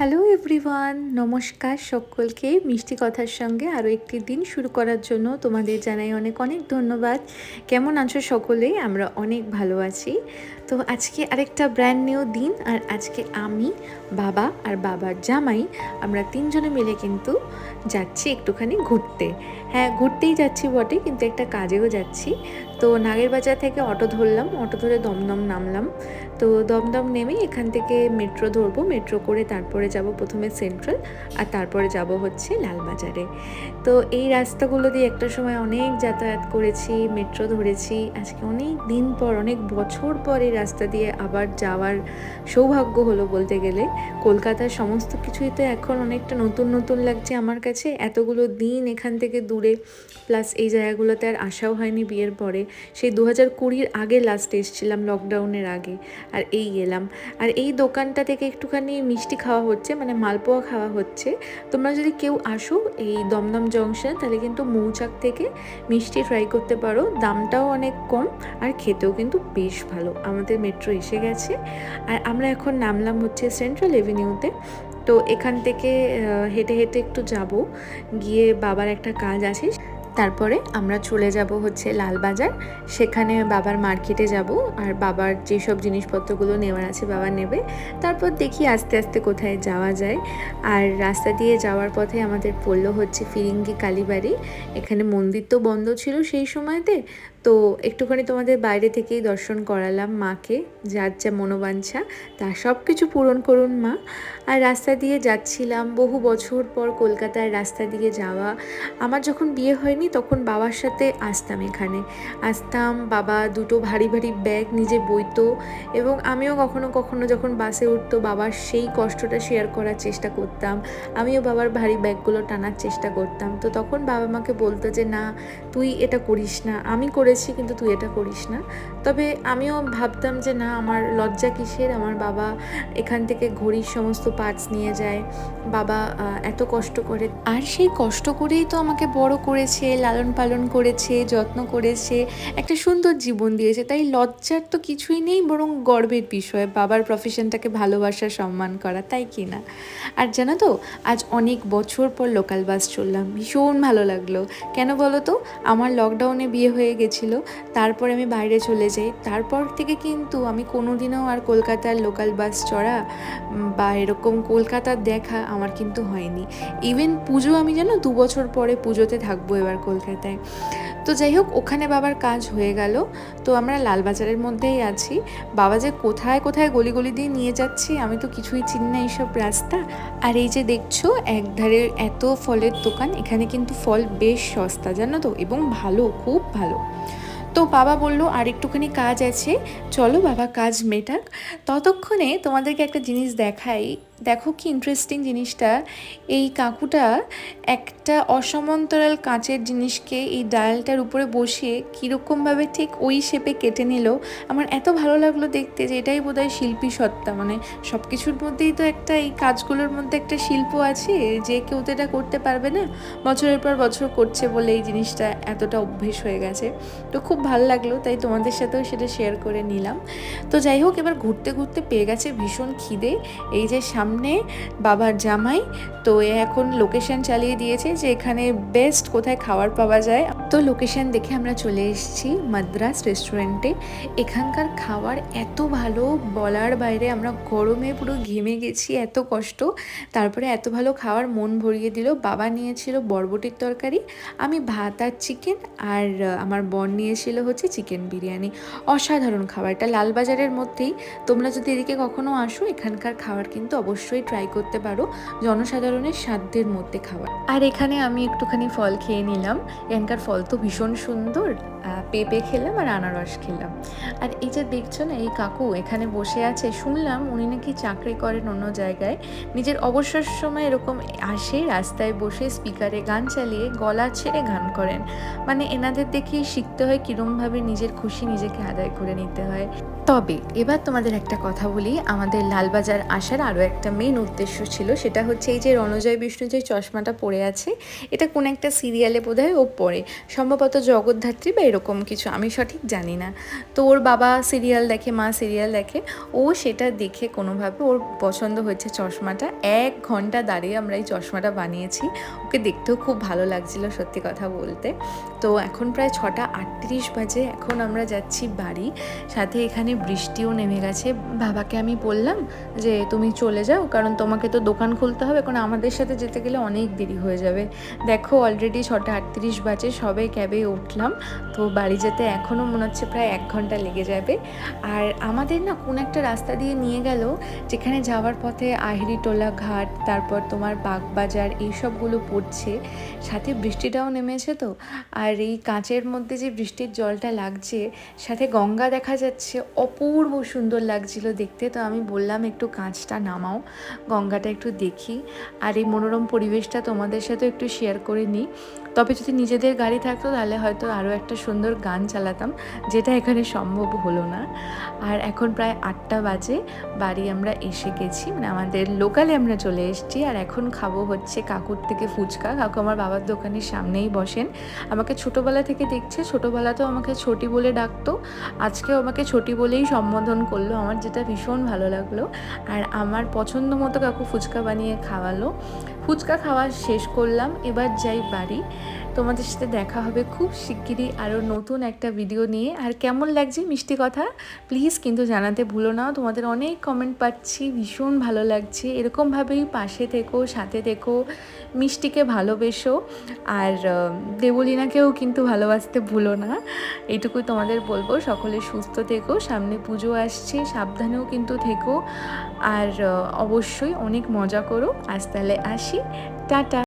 Hello everyone নমস্কার সকলকে। মিষ্টি কথার সঙ্গে আরও একটি দিন শুরু করার জন্য তোমাদের জানাই অনেক অনেক ধন্যবাদ। কেমন আছো সকলেই আমরা অনেক ভালো আছি। তো আজকে আরেকটা ব্র্যান্ড নিউ দিন, আর আজকে আমি, বাবা আর বাবার জামাই আমরা তিনজনে মিলে কিন্তু যাচ্ছি একটুখানি ঘুরতে। হ্যাঁ ঘুরতেই যাচ্ছি বটে, কিন্তু একটা কাজেও যাচ্ছি। তো নাগের বাজার থেকে অটো ধরলাম, অটো ধরে দমদম নামলাম। তো দমদম নেমেই এখান থেকে মেট্রো ধরবো মেট্রো করে তারপরে যাব প্রথমে সেন্ট্রাল আর তারপরে যাব হচ্ছে লালবাজারে তো এই রাস্তাগুলো দিয়ে একটা সময় অনেক যাতায়াত করেছি মেট্রো ধরেছি। আজকে অনেক দিন পর, অনেক বছর পর এই রাস্তা দিয়ে আবার যাওয়ার সৌভাগ্য হলো বলতে গেলে। কলকাতার সমস্ত কিছুই তো এখন অনেকটা নতুন নতুন লাগছে আমার কাছে। এতগুলো দিন এখান থেকে দূরে প্লাস এই জায়গাগুলোতে আর আসাও হয়নি বিয়ের পরে। সেই দু হাজার কুড়ির আগে লাস্ট এসেছিলাম লকডাউনের আগে, আর এই এলাম আর এই দোকানটা থেকে একটুখানি মিষ্টি খাওয়া হচ্ছে মানে মালপোয়া খাওয়া হচ্ছে। তোমরা যদি কেউ আসো এই দমদম জংশন তাহলে কিন্তু মৌচাক থেকে মিষ্টি ট্রাই করতে পারো। দামটাও অনেক কম, আর খেতেও কিন্তু বেশ ভালো। আমাদের মেট্রো এসে গেছে। আর আমরা এখন নামলাম হচ্ছে সেন্ট্রাল এভিনিউতে তো। এখান থেকে হেঁটে হেঁটে একটু যাব। গিয়ে বাবার একটা কাজ আছে। তারপরে আমরা চলে যাব হচ্ছে লালবাজার। সেখানে বাবার মার্কেটে যাব। আর বাবার যেসব জিনিসপত্রগুলো নেওয়ার আছে বাবা নেবে। তারপর দেখি আস্তে আস্তে কোথায় যাওয়া যায়। আর রাস্তা দিয়ে যাওয়ার পথে আমাদের পড়ল হচ্ছে ফিরিঙ্গি কালীবাড়ি। এখানে মন্দির তো বন্ধ ছিল সেই সময়তে। তো একটুখানি তোমাদের বাইরে থেকেই দর্শন করালাম মাকে, যার যা মনোবাঞ্ছা, তা সব কিছু পূরণ করুন মা। আর রাস্তা দিয়ে যাচ্ছিলাম, বহু বছর পর কলকাতার রাস্তা দিয়ে যাওয়া। আমার যখন বিয়ে হয়নি, তখন বাবার সাথে আসতাম এখানে। আসতাম, বাবা দুটো ভারী ভারী ব্যাগ, নিজে বইতো এবং আমিও কখনো কখনো যখন বাসে উঠতো, বাবার সেই কষ্টটা শেয়ার করার চেষ্টা করতাম। আমিও বাবার ভারী ব্যাগগুলো টানার চেষ্টা করতাম। তো তখন বাবা মাকে বলতো যে, না, তুই এটা করিস না। আমি করেছি, কিন্তু তুই এটা করিস না। তবে আমিও ভাবতাম যে না, আমার লজ্জা কিসের? আমার বাবা এখান থেকে ঘড়ির সমস্ত পার্টস নিয়ে যায়। বাবা এত কষ্ট করে। আর সেই কষ্ট করেই তো আমাকে বড় করেছে, লালন পালন করেছে, যত্ন করেছে, একটা সুন্দর জীবন দিয়েছে। তাই লজ্জার তো কিছুই নেই, বরং গর্বের বিষয়, বাবার প্রফেশনটাকে ভালোবাসা, সম্মান করা, তাই কি না? আর জানো তো, আজ অনেক বছর পর লোকাল বাস চললাম। ভীষণ ভালো লাগল। কেন বলো তো? আমার লকডাউনে বিয়ে হয়ে গেছিল তারপর আমি বাইরে চলে যাই। তারপর থেকে কিন্তু আমি কোনোদিনও আর কলকাতার লোকাল বাস চড়া বা এরকম কলকাতার দেখা আমার কিন্তু হয়নি। ইভেন পুজো আমি জানো, দু বছর পরে পুজোতে থাকব এবার কলকাতায়। তো যাই হোক, ওখানে বাবার কাজ হয়ে গেল। তো আমরা লালবাজারের মধ্যেই আছি। বাবা যে কোথায় কোথায় গলি গলি দিয়ে নিয়ে যাচ্ছি, আমি তো কিছুই চিনি না এইসব রাস্তা। আর এই যে দেখছ, একধারে এত ফলের দোকান, এখানে কিন্তু ফল বেশ সস্তা, জানো তো? এবং ভালো, খুব ভালো। তো বাবা বলল, আর একটুখানি কাজ আছে, চলো বাবা কাজ মেটাক। ততক্ষণে তোমাদেরকে একটা জিনিস দেখাই। দেখো কি ইন্টারেস্টিং জিনিসটা। এই কাকুটা একটা অসমান্তরাল কাঁচের জিনিসকে এই ডায়ালটার উপরে বসিয়ে কীরকমভাবে ঠিক ওই শেপে কেটে নিল। আমার এত ভালো লাগল দেখতে যে এটাই বোধহয় শিল্পী সত্তা। মানে সব কিছুর মধ্যেই তো একটা এই কাজগুলোর মধ্যে একটা শিল্প আছে, যে কেউ তো এটা করতে পারবে না। বছরের পর বছর করছে বলে এই জিনিসটা এতটা অভ্যেস হয়ে গেছে। তো খুব ভালো লাগল, তাই তোমাদের সাথেও সেটা শেয়ার করে নিলাম। তো যাই হোক, এবার ঘুরতে ঘুরতে পেয়ে গেছে ভীষণ খিদে। এই যে সামনে বাবার জামাই, তো এ এখন লোকেশন চালিয়ে দিয়েছে যে এখানে বেস্ট কোথায় খাবার পাওয়া যায়। তো লোকেশন দেখে আমরা চলে এসেছি মাদ্রাস রেস্টুরেন্টে এখানকার খাবার এত ভালো, বলার বাইরে আমরা গরমে পুরো ঘেমে গেছি, এত কষ্ট। তারপরে এত ভালো খাওয়ার মন ভরিয়ে দিল। বাবা নিয়েছিল বরবটির তরকারি, আমি ভাত আর চিকেন আর আমার বর নিয়েছিল হচ্ছে চিকেন বিরিয়ানি। অসাধারণ খাবার এটা লালবাজারের মধ্যেই তোমরা যদি এদিকে কখনো আসো, এখানকার খাবার কিন্তু অবশ্যই ট্রাই করতে পারো। জনসাধারণের সাধ্যের মধ্যে খাবার। আর এখানে আমি একটুখানি ফল খেয়ে নিলাম। এখানকার ফল তো ভীষণ সুন্দর। পেঁপে খেলাম আর আনারস খেলাম। আর এই যে দেখছ না, এই কাকু এখানে বসে আছে। শুনলাম উনি নাকি চাকরি করেন অন্য জায়গায়। নিজের অবসর সময় এরকম আসে, রাস্তায় বসে স্পিকারে গান চালিয়ে, গলা ছেড়ে গান করেন। মানে এনাদের দেখেই শিখতে হয় এরমভাবে নিজের খুশি নিজেকে আদায় করে নিতে হয়। তবে এবার তোমাদের একটা কথা বলি, আমাদের লালবাজার আসার আরও একটা মেন উদ্দেশ্য ছিল, সেটা হচ্ছে এই যে রণজয় বিষ্ণু যে চশমাটা পরে আছে, এটা কোন একটা সিরিয়ালে বোধহয় ও পড়ে সম্ভবত জগদ্ধাত্রী বা এরকম কিছু, আমি সঠিক জানি না। তো ওর বাবা সিরিয়াল দেখে, মা সিরিয়াল দেখে, ও সেটা দেখে কোনোভাবে ওর পছন্দ হয়েছে চশমাটা। এক ঘণ্টা দাঁড়িয়ে আমরা এই চশমাটা বানিয়েছি। ওকে দেখতেও খুব ভালো লাগছিল সত্যি কথা বলতে। তো এখন প্রায় ছটা আটত্রিশ বাজে, এখন আমরা যাচ্ছি বাড়ি। সাথে এখানে বৃষ্টিও নেমে গেছে। বাবাকে আমি বললাম যে, তুমি চলে যাও, কারণ তোমাকে তো দোকান খুলতে হবে। কারণ আমাদের সাথে যেতে গেলে অনেক দেরি হয়ে যাবে। দেখো অলরেডি ছটা আটত্রিশ বাজে, সবে ক্যাবে উঠলাম। তো বাড়ি যেতে এখনও মনে হচ্ছে প্রায় এক ঘণ্টা লেগে যাবে। আর আমাদের না কোন একটা রাস্তা দিয়ে নিয়ে গেল, যেখানে যাওয়ার পথে আহিরিটোলা ঘাট, তারপর তোমার বাগবাজার এইসবগুলো পড়ছে। সাথে বৃষ্টিটাও নেমেছে তো। আর এই কাঁচের মধ্যে যে বৃষ্টির জলটা লাগছে, সাথে গঙ্গা দেখা যাচ্ছে, অপূর্ব সুন্দর লাগছিল দেখতে। তো আমি বললাম, একটু কাঁচটা নামাও, গঙ্গাটা একটু দেখি। আর এই মনোরম পরিবেশটা তোমাদের সাথে একটু শেয়ার করে নিই। তবে যদি নিজেদের গাড়ি থাকতো, তাহলে হয়তো আরও একটা সুন্দর গান চালাতাম, যেটা এখানে সম্ভব হলো না। আর এখন প্রায় আটটা বাজে, বাড়ি আমরা এসে গেছি মানে আমাদের লোকালে আমরা চলে এসেছি। আর এখন খাব হচ্ছে কাকুর থেকে ফুচকা। কাকু আমার বাবার দোকানের সামনেই বসেন। আমাকে ছোটোবেলা থেকে দেখছে ছোটোবেলাতেও আমাকে ছোটি বলে ডাকতো। আজকে আমাকে ছোটি বলেই সম্বোধন করল। আমার যেটা ভীষণ ভালো লাগল। আর আমার পছন্দ মতো কাকু ফুচকা বানিয়ে খাওয়ালো। ফুচকা খাওয়া শেষ করলাম। এবার যাই বাড়ি। তোমাদের সাথে দেখা হবে খুব শিগগিরই আরও নতুন একটা ভিডিও নিয়ে। আর কেমন লাগছে মিষ্টি কথা? প্লিজ কিন্তু জানাতে ভুলো না। তোমাদের অনেক কমেন্ট পাচ্ছি, ভীষণ ভালো লাগছে। এরকমভাবেই পাশে থেকো, সাথে থেকো, মিষ্টিকে ভালোবেসো। আর দেবলীনাকেও কিন্তু ভালোবাসতে ভুলো না। এইটুকুই তোমাদের বলব। সকলে সুস্থ থেকো, সামনে পুজো আসছে, সাবধানেও কিন্তু থেকো। আর অবশ্যই অনেক মজা করো। আজ তাহলে আসি। টাটা।